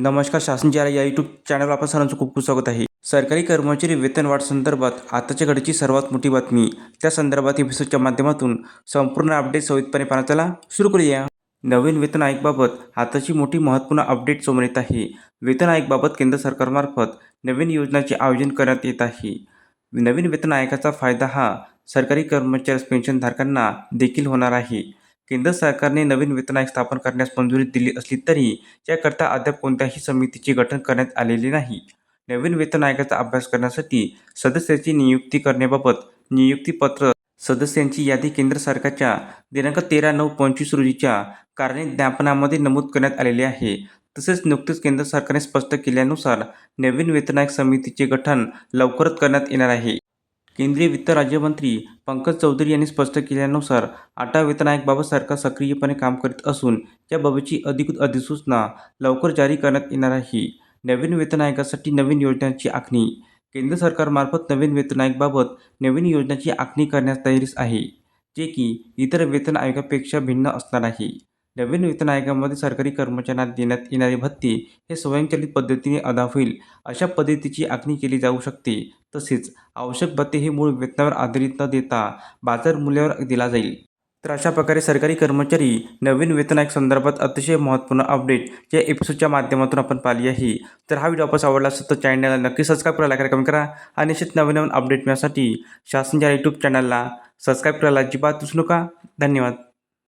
नमस्कार शासन शासनच्या या यूट्यूब चॅनलवर आपण सर्वांचं खूप खूप स्वागत आहे. सरकारी कर्मचारी वेतनवाढ संदर्भात आताच्या घडीची सर्वात मोठी बातमी. त्या संदर्भात एपिसोडच्या माध्यमातून संपूर्ण अपडेट सवितपणे पाहण्याला सुरू करूया. नवीन वेतन आयोगबाबत आताची मोठी महत्त्वपूर्ण अपडेट समोर येत आहे. वेतन आयोगबाबत केंद्र सरकारमार्फत नवीन योजनाचे आयोजन करण्यात येत आहे. नवीन वेतन आयोगाचा फायदा हा सरकारी कर्मचारी पेन्शनधारकांना देखील होणार आहे. केंद्र सरकारने नवीन वेतन आयोग स्थापन करण्यास मंजुरी दिली असली तरी याकरता अद्याप कोणत्याही समितीचे गठन करण्यात आलेले नाही. नवीन वेतन आयोगाचा अभ्यास करण्यासाठी सदस्याची नियुक्ती करण्याबाबत नियुक्तीपत्र सदस्यांची यादी केंद्र सरकारच्या दिनांक तेरा नऊ पंचवीस रोजीच्या कारणे ज्ञापनामध्ये नमूद करण्यात आलेले आहे. तसेच नुकतेच केंद्र सरकारने स्पष्ट केल्यानुसार नवीन वेतन आयोग समितीचे गठन लवकरच करण्यात येणार आहे. केंद्रीय वित्त राज्यमंत्री पंकज चौधरी यांनी स्पष्ट केल्यानुसार आटा वेतन आयोगाबाबत सरकार सक्रियपणे काम करीत असून याबाबतची अधिकृत अधिसूचना लवकर जारी करण्यात येणार आहे. नवीन वेतन आयोगासाठी नवीन योजनांची आखणी. केंद्र सरकारमार्फत नवीन वेतन आयोगाबाबत नवीन योजनांची आखणी करण्यास तयारीस आहे जे की इतर वेतन आयोगापेक्षा भिन्न असणार आहे. नवीन वेतन सरकारी कर्मचाऱ्यांना देण्यात येणारे भत्ते हे स्वयंचलित पद्धतीने अदा होईल. अशा पद्धतीची आखणी केली जाऊ शकते. तसेच आवश्यक भत्ते हे मूळ वेतनावर आधारित न देता बाजार मूल्यावर दिला जाईल. तर अशा प्रकारे सरकारी कर्मचारी नवीन वेतनायक संदर्भात अतिशय महत्त्वपूर्ण अपडेट या एपिसोडच्या माध्यमातून आपण पाहिली आहे. तर हा व्हिडिओ आपण आवडला असेल तर चॅनलला नक्की सबस्क्राईब करायला लाईक करा करा आणि निश्चित नवीन नवीन अपडेट मिळण्यासाठी शासनच्या यूट्यूब चॅनलला सबस्क्राईब करायला अजिबात विसरू नका. धन्यवाद.